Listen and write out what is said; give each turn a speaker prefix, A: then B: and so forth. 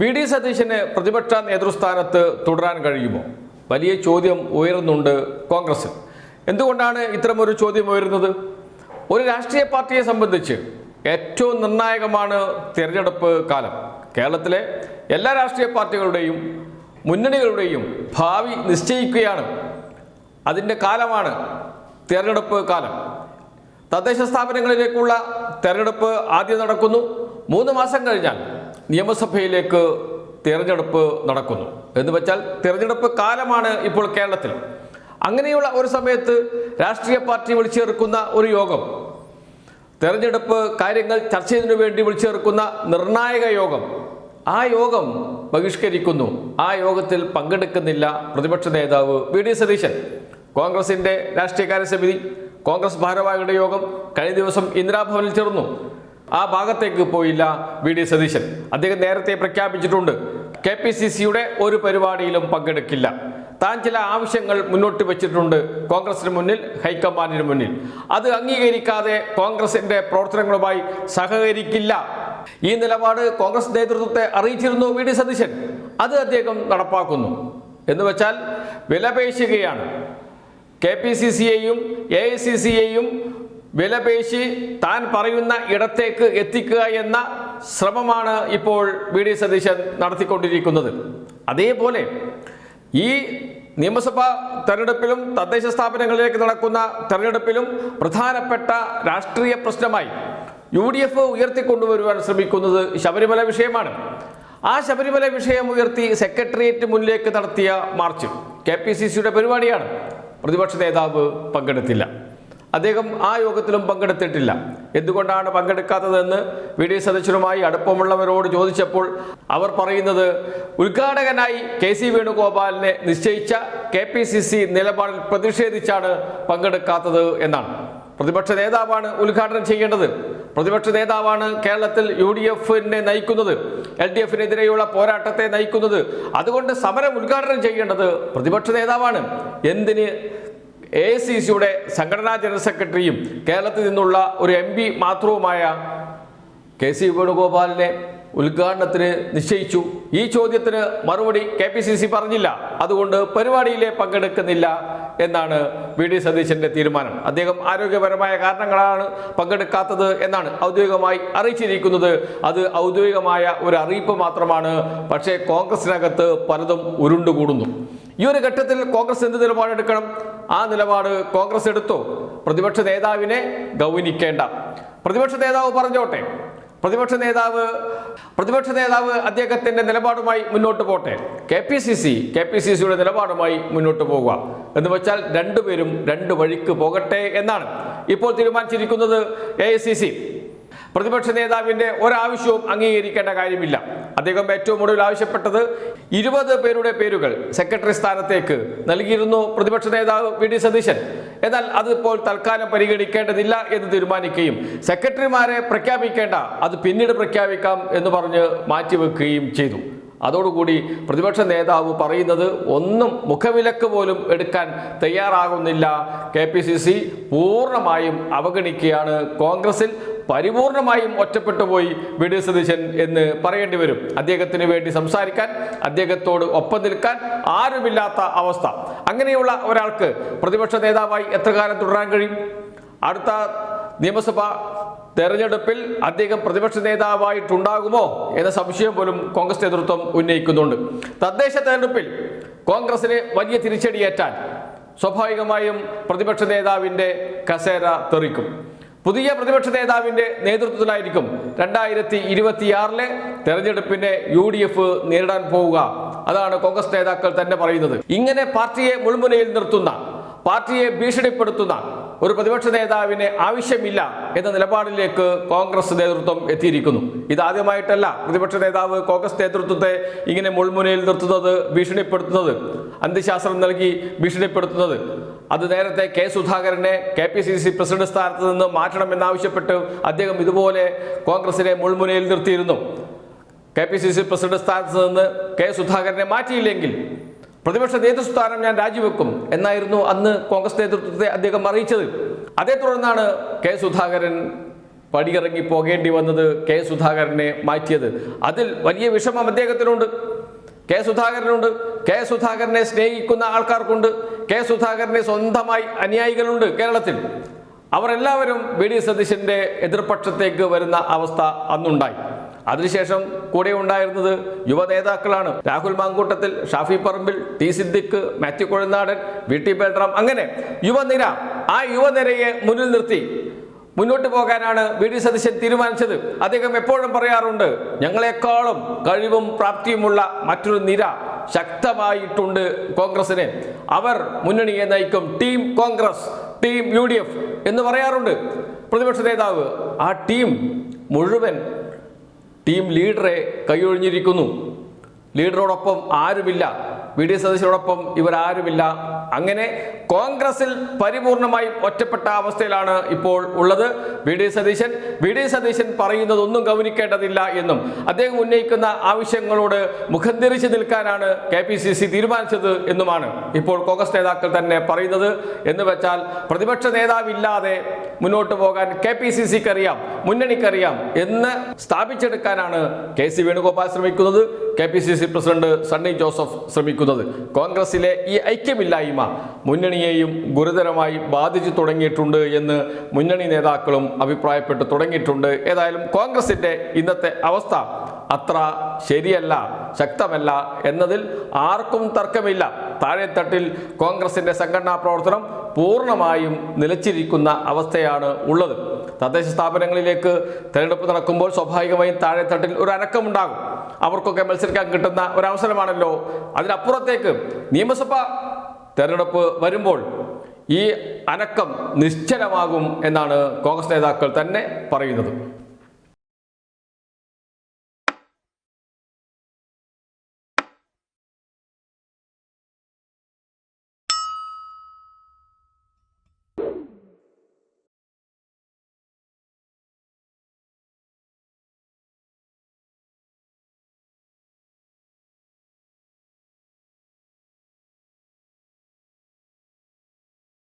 A: V D സതീശന് പ്രതിപക്ഷ നേതൃസ്ഥാനത്ത് തുടരാൻ കഴിയുമോ? വലിയ ചോദ്യം ഉയരുന്നുണ്ട് കോൺഗ്രസിൽ. എന്തുകൊണ്ടാണ് ഇത്തരമൊരു ചോദ്യം ഉയരുന്നത്? ഒരു രാഷ്ട്രീയ പാർട്ടിയെ സംബന്ധിച്ച് ഏറ്റവും നിർണായകമാണ് തിരഞ്ഞെടുപ്പ് കാലം. കേരളത്തിലെ എല്ലാ രാഷ്ട്രീയ പാർട്ടികളുടെയും മുന്നണികളുടെയും ഭാവി നിശ്ചയിക്കുകയാണ്. അതിന്റെ കാലമാണ് തിരഞ്ഞെടുപ്പ് കാലം. തദ്ദേശ സ്ഥാപനങ്ങളിലേക്കുള്ള തെരഞ്ഞെടുപ്പ് ആദ്യം നടക്കുന്നു. മൂന്ന് മാസം കഴിഞ്ഞാൽ നിയമസഭയിലേക്ക് തിരഞ്ഞെടുപ്പ് നടക്കുന്നു. എന്ന് വെച്ചാൽ തിരഞ്ഞെടുപ്പ് കാലമാണ് ഇപ്പോൾ കേരളത്തിൽ. അങ്ങനെയുള്ള ഒരു സമയത്ത് രാഷ്ട്രീയ പാർട്ടി വിളിച്ചേർക്കുന്ന ഒരു യോഗം തെരഞ്ഞെടുപ്പ് കാര്യങ്ങൾ ചർച്ച ചെയ്തതിനു വേണ്ടി വിളിച്ചേർക്കുന്ന നിർണായക യോഗം ആ യോഗം ബഹിഷ്കരിക്കുന്നു. ആ യോഗത്തിൽ പങ്കെടുക്കുന്നില്ല പ്രതിപക്ഷ നേതാവ് വി. ഡി. സതീശൻ. കോൺഗ്രസിന്റെ രാഷ്ട്രീയകാര്യ സമിതി കോൺഗ്രസ് ഭാരവാഹികളുടെ യോഗം കഴിഞ്ഞ ദിവസം ഇന്ദിരാഭവനിൽ ചേർന്നു. ആ ഭാഗത്തേക്ക് പോയില്ല വി ഡി സതീശൻ. അദ്ദേഹം നേരത്തെ പ്രഖ്യാപിച്ചിട്ടുണ്ട്. കെ പി സി സിയുടെ ഒരു പരിപാടിയിലും പങ്കെടുക്കില്ല. താൻ ചില ആവശ്യങ്ങൾ മുന്നോട്ട് വെച്ചിട്ടുണ്ട് കോൺഗ്രസിന് മുന്നിൽ ഹൈക്കമാൻഡിന് മുന്നിൽ. അത് അംഗീകരിക്കാതെ കോൺഗ്രസിന്റെ പ്രവർത്തനങ്ങളുമായി സഹകരിക്കില്ല. ഈ നിലപാട് കോൺഗ്രസ് നേതൃത്വത്തെ അറിയിച്ചിരുന്നു വി ഡി സതീശൻ. അത് അദ്ദേഹം നടപ്പാക്കുന്നു. എന്ന് വെച്ചാൽ വിലപേശുകയാണ്. കെ പി സി സിയെയും എ ഐ സി സിയെയും വിലപേശി താൻ പറയുന്ന ഇടത്തേക്ക് എത്തിക്കുക എന്ന ശ്രമമാണ് ഇപ്പോൾ വി ഡി സതീശൻ നടത്തിക്കൊണ്ടിരിക്കുന്നത്. അതേപോലെ ഈ നിയമസഭാ തെരഞ്ഞെടുപ്പിലും തദ്ദേശ സ്ഥാപനങ്ങളിലേക്ക് നടക്കുന്ന തെരഞ്ഞെടുപ്പിലും പ്രധാനപ്പെട്ട രാഷ്ട്രീയ പ്രശ്നമായി യു ഡി എഫ് ഉയർത്തിക്കൊണ്ടുവരുവാൻ ശ്രമിക്കുന്നത് ശബരിമല വിഷയമാണ്. ആ ശബരിമല വിഷയം ഉയർത്തി സെക്രട്ടേറിയറ്റ് മുന്നിലേക്ക് നടത്തിയ മാർച്ച് കെ പി സി സിയുടെ പരിപാടിയാണ്. പ്രതിപക്ഷ നേതാവ് പങ്കെടുത്തില്ല. അദ്ദേഹം ആ യോഗത്തിലും പങ്കെടുത്തിട്ടില്ല. എന്തുകൊണ്ടാണ് പങ്കെടുക്കാത്തതെന്ന് വി ഡി സദസ്യരുമായി അടുപ്പമുള്ളവരോട് ചോദിച്ചപ്പോൾ അവർ പറയുന്നത് ഉദ്ഘാടകനായി കെ സി വേണുഗോപാലിനെ നിശ്ചയിച്ച കെ പി സി സി നിലപാടിൽ പ്രതിഷേധിച്ചാണ് പങ്കെടുക്കാത്തത് എന്നാണ്. പ്രതിപക്ഷ നേതാവാണ് ഉദ്ഘാടനം ചെയ്യേണ്ടത്. പ്രതിപക്ഷ നേതാവാണ് കേരളത്തിൽ യു ഡി എഫിനെ നയിക്കുന്നത് എൽ ഡി എഫിനെതിരെയുള്ള പോരാട്ടത്തെ നയിക്കുന്നത്. അതുകൊണ്ട് സമരം ഉദ്ഘാടനം ചെയ്യേണ്ടത് പ്രതിപക്ഷ നേതാവാണ്. എന്തിന് എ സി സിയുടെ സംഘടനാ ജനറൽ സെക്രട്ടറിയും കേരളത്തിൽ നിന്നുള്ള ഒരു എം പി മാത്രവുമായ കെ സി വേണുഗോപാലിനെ ഉദ്ഘാടനത്തിന് നിശ്ചയിച്ചു. ഈ ചോദ്യത്തിന് മറുപടി കെ പി സി സി പറഞ്ഞില്ല. അതുകൊണ്ട് പരിപാടിയിലെ പങ്കെടുക്കുന്നില്ല. എന്നാണ് വി ഡി സതീശന്റെ തീരുമാനം. അദ്ദേഹം ആരോഗ്യപരമായ കാരണങ്ങളാണ് പങ്കെടുക്കാത്തത് എന്നാണ് ഔദ്യോഗികമായി അറിയിച്ചിരിക്കുന്നത്. അത് ഔദ്യോഗികമായ ഒരു അറിയിപ്പ് മാത്രമാണ്. പക്ഷേ കോൺഗ്രസിനകത്ത് പലതും ഉരുണ്ടുകൂടുന്നു. ഈ ഒരു ഘട്ടത്തിൽ കോൺഗ്രസ് എന്ത് നിലപാടെടുക്കണം ആ നിലപാട് കോൺഗ്രസ് എടുത്തോ? പ്രതിപക്ഷ നേതാവിനെ ഗൗനിക്കേണ്ട. പ്രതിപക്ഷ നേതാവ് പറഞ്ഞോട്ടെ. പ്രതിപക്ഷ നേതാവ് പ്രതിപക്ഷ നേതാവ് അദ്ദേഹത്തിന്റെ നിലപാടുമായി മുന്നോട്ട് പോട്ടെ. K P C C K P C സിയുടെ നിലപാടുമായി മുന്നോട്ട് പോകുക എന്ന് വെച്ചാൽ രണ്ടുപേരും രണ്ട് വഴിക്ക് പോകട്ടെ എന്നാണ് ഇപ്പോൾ തീരുമാനിച്ചിരിക്കുന്നത് എ ഐ സി സി. പ്രതിപക്ഷ നേതാവിന്റെ ഒരാവശ്യവും അംഗീകരിക്കേണ്ട കാര്യമില്ല. അദ്ദേഹം ഏറ്റവും ഒടുവിൽ ആവശ്യപ്പെട്ടത് ഇരുപത് പേരുടെ പേരുകൾ സെക്രട്ടറി സ്ഥാനത്തേക്ക് നൽകിയിരുന്നു പ്രതിപക്ഷ നേതാവ് വി ഡി സതീശൻ. എന്നാൽ അതിപ്പോൾ തൽക്കാലം പരിഗണിക്കേണ്ടതില്ല എന്ന് തീരുമാനിക്കുകയും സെക്രട്ടറിമാരെ പ്രഖ്യാപിക്കേണ്ട അത് പിന്നീട് പ്രഖ്യാപിക്കാം എന്ന് പറഞ്ഞ് മാറ്റിവെക്കുകയും ചെയ്തു. അതോടുകൂടി പ്രതിപക്ഷ നേതാവ് പറയുന്നത് ഒന്നും മുഖവിലക്ക് പോലും എടുക്കാൻ തയ്യാറാകുന്നില്ല. കെ പി സി സി പൂർണമായും അവഗണിക്കുകയാണ്. കോൺഗ്രസിൽ പരിപൂർണമായും ഒറ്റപ്പെട്ടുപോയി വി ഡി സതീശൻ എന്ന് പറയേണ്ടി വരും. അദ്ദേഹത്തിന് വേണ്ടി സംസാരിക്കാൻ അദ്ദേഹത്തോട് ഒപ്പം നിൽക്കാൻ ആരുമില്ലാത്ത അവസ്ഥ. അങ്ങനെയുള്ള ഒരാൾക്ക് പ്രതിപക്ഷ നേതാവായി എത്ര കാലം തുടരാൻ കഴിയും? അടുത്ത നിയമസഭ തെരഞ്ഞെടുപ്പിൽ അദ്ദേഹം പ്രതിപക്ഷ നേതാവായിട്ടുണ്ടാകുമോ എന്ന സംശയം പോലും കോൺഗ്രസ് നേതൃത്വം ഉന്നയിക്കുന്നുണ്ട്. തദ്ദേശ തെരഞ്ഞെടുപ്പിൽ കോൺഗ്രസിന് വലിയ തിരിച്ചടിയേറ്റാൽ സ്വാഭാവികമായും പ്രതിപക്ഷ നേതാവിന്റെ കസേര തെറിക്കും. പുതിയ പ്രതിപക്ഷ നേതാവിന്റെ നേതൃത്വത്തിലായിരിക്കും രണ്ടായിരത്തി ഇരുപത്തിയാറിലെ തെരഞ്ഞെടുപ്പിനെ യു ഡി എഫ് നേരിടാൻ പോവുക. അതാണ് കോൺഗ്രസ് നേതാക്കൾ തന്നെ പറയുന്നത്. ഇങ്ങനെ പാർട്ടിയെ മുൾമുനയിൽ നിർത്തുന്ന പാർട്ടിയെ ഭീഷണിപ്പെടുത്തുന്ന ഒരു പ്രതിപക്ഷ നേതാവിനെ ആവശ്യമില്ല എന്ന നിലപാടിലേക്ക് കോൺഗ്രസ് നേതൃത്വം എത്തിയിരിക്കുന്നു. ഇതാദ്യമായിട്ടല്ല പ്രതിപക്ഷ നേതാവ് കോൺഗ്രസ് നേതൃത്വത്തെ ഇങ്ങനെ മുൾമുനയിൽ നിർത്തുന്നത് ഭീഷണിപ്പെടുത്തുന്നത് അന്ത്യശാസ്ത്രം നൽകി ഭീഷണിപ്പെടുത്തുന്നത്. അത് നേരത്തെ കെ സുധാകരനെ K P C C president സ്ഥാനത്ത് നിന്ന് മാറ്റണമെന്നാവശ്യപ്പെട്ട് അദ്ദേഹം ഇതുപോലെ കോൺഗ്രസിനെ മുൾമുനയിൽ നിർത്തിയിരുന്നു. K P C C president സ്ഥാനത്ത് നിന്ന് കെ സുധാകരനെ മാറ്റിയില്ലെങ്കിൽ പ്രതിപക്ഷ നേതൃസ്ഥാനം ഞാൻ രാജിവെക്കും എന്നായിരുന്നു അന്ന് കോൺഗ്രസ് നേതൃത്വത്തെ അദ്ദേഹം അറിയിച്ചത്. അതേ തുടർന്നാണ് കെ സുധാകരൻ പടിയിറങ്ങി പോകേണ്ടി വന്നത് കെ സുധാകരനെ മാറ്റിയത്. അതിൽ വലിയ വിഷമം അദ്ദേഹത്തിനുണ്ട്. കെ സുധാകരനുണ്ട്. കെ സുധാകരനെ സ്നേഹിക്കുന്ന ആൾക്കാർക്കുണ്ട്. കെ സുധാകരനെ സ്വന്തമായി അനുയായികളുണ്ട് കേരളത്തിൽ. അവരെല്ലാവരും വി ഡി സതീശന്റെ എതിർപക്ഷത്തേക്ക് വരുന്ന അവസ്ഥ അന്നുണ്ടായി. അതിനുശേഷം കൂടെ ഉണ്ടായിരുന്നത് യുവ നേതാക്കളാണ് Rahul Mamkootathil Shafi Parambil T Siddique Mathew Kuzhalnadan V T Balram അങ്ങനെ യുവനിര ആ യുവനിരയെ മുന്നിൽ നിർത്തി. മുന്നോട്ട് പോകാനാണ് വി ഡി സതീശൻ തീരുമാനിച്ചത്. അദ്ദേഹം എപ്പോഴും പറയാറുണ്ട് ഞങ്ങളെക്കാളും കഴിവും പ്രാപ്തിയുമുള്ള മറ്റൊരു നിര ശക്തമായിട്ടുണ്ട് കോൺഗ്രസിനെ അവർ മുന്നണിയെ നയിക്കും ടീം കോൺഗ്രസ് ടീം യു എന്ന് പറയാറുണ്ട്. പ്രതിപക്ഷ നേതാവ് ആ ടീം മുഴുവൻ ടീം ലീഡറെ കൈയൊഴിഞ്ഞിരിക്കുന്നു. ലീഡറോടൊപ്പം ആരുമില്ല. വി. ഡി. സതീശനോടൊപ്പം ഇവരാരുമില്ല. അങ്ങനെ കോൺഗ്രസിൽ പരിപൂർണമായും ഒറ്റപ്പെട്ട അവസ്ഥയിലാണ് ഇപ്പോൾ ഉള്ളത് V. D. Satheesan. V. D. Satheesan പറയുന്നതൊന്നും ഗൗനിക്കേണ്ടതില്ല എന്നും അദ്ദേഹം ഉന്നയിക്കുന്ന ആവശ്യങ്ങളോട് മുഖം തിരിച്ചു നിൽക്കാനാണ് കെ. പി. സി. സി തീരുമാനിച്ചത് എന്നുമാണ് ഇപ്പോൾ കോൺഗ്രസ് നേതാക്കൾ തന്നെ പറയുന്നത്. എന്ന് വെച്ചാൽ പ്രതിപക്ഷ നേതാവില്ലാതെ മുന്നോട്ട് പോകാൻ കെ പി സി സിക്ക് അറിയാം മുന്നണിക്കറിയാം എന്ന് സ്ഥാപിച്ചെടുക്കാനാണ് കെ സി വേണുഗോപാൽ ശ്രമിക്കുന്നത്. K P C C president Sunny Joseph ശ്രമിക്കുന്നത്. കോൺഗ്രസിലെ ഈ ഐക്യമില്ലായ്മ മുന്നണിയെയും ഗുരുതരമായി ബാധിച്ചു തുടങ്ങിയിട്ടുണ്ട് എന്ന് മുന്നണി നേതാക്കളും അഭിപ്രായപ്പെട്ടു തുടങ്ങിയിട്ടുണ്ട്. ഏതായാലും കോൺഗ്രസിന്റെ ഇന്നത്തെ അവസ്ഥ അത്ര ശരിയല്ല ശക്തമല്ല എന്നതിൽ ആർക്കും തർക്കമില്ല. താഴെത്തട്ടിൽ കോൺഗ്രസിന്റെ സംഘടനാ പ്രവർത്തനം പൂർണമായും നിലച്ചിരിക്കുന്ന അവസ്ഥയാണ് ഉള്ളത്. തദ്ദേശ സ്ഥാപനങ്ങളിലേക്ക് തെരഞ്ഞെടുപ്പ് നടക്കുമ്പോൾ സ്വാഭാവികമായും താഴെത്തട്ടിൽ ഒരു അനക്കമുണ്ടാകും. അവർക്കൊക്കെ മത്സരിക്കാൻ കിട്ടുന്ന ഒരവസരമാണല്ലോ. അതിനപ്പുറത്തേക്ക് നിയമസഭ തെരഞ്ഞെടുപ്പ് വരുമ്പോൾ ഈ അനക്കം നിശ്ചലമാകും എന്നാണ് കോൺഗ്രസ് നേതാക്കൾ തന്നെ പറയുന്നത്.